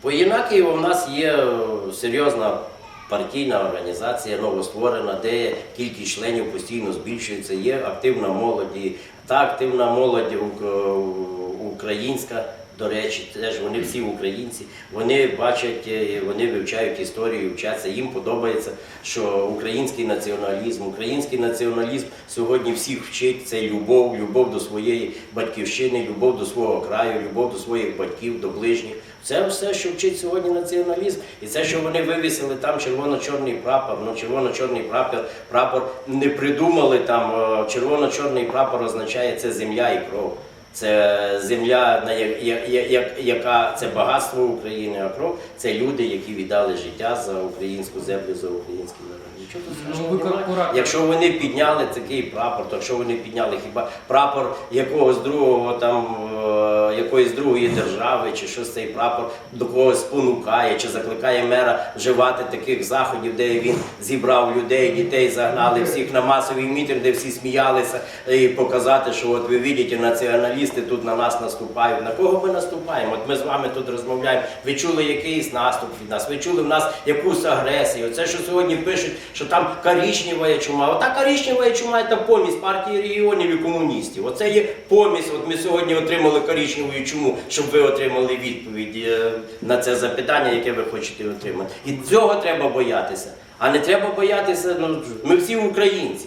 По Єнакієву в нас є е, серйозна партійна організація, новостворена, де кількість членів постійно збільшується. Є активна молодь. Та активна молодь ук- українська. До речі, теж вони всі українці. Вони бачать, е, вони вивчають історію, вчаться. Їм подобається, що український націоналізм, український націоналізм сьогодні всіх вчить. Це любов, любов до своєї батьківщини, любов до свого краю, любов до своїх батьків, до ближніх. Це все, що вчить сьогодні націоналізм. І це, що вони вивісили там червоно-чорний прапор. Ну, червоно-чорний прапор, прапор не придумали там. е, Червоно-чорний прапор означає це земля і кров. Це земля, на я- я- я- яка це багатство України, а кров це люди, які віддали життя за українську землю, за український народ. Нічого тут Ну, страшного немає. Якщо вони підняли такий прапор, то якщо вони підняли хіба прапор якогось другого там е, якоїсь другої держави, чи щось цей прапор до когось спонукає, чи закликає мера вживати таких заходів, де він зібрав людей, дітей загнали всіх на масовий мітинг, де всі сміялися, і показати, що от ви бачите, націоналісти тут на нас наступають. На кого ми наступаємо? От ми з вами тут розмовляємо. Ви чули якийсь наступ від нас? Ви чули в нас якусь агресію? Це що сьогодні пишуть, що там коричнева чума. Ота коричнева чума це помість партії регіонів і комуністів. Оце є помість. От ми сьогодні отримали коричневу чуму, щоб ви отримали відповідь е, на це запитання, яке ви хочете отримати. І цього треба боятися. А не треба боятися. Ну ми всі українці.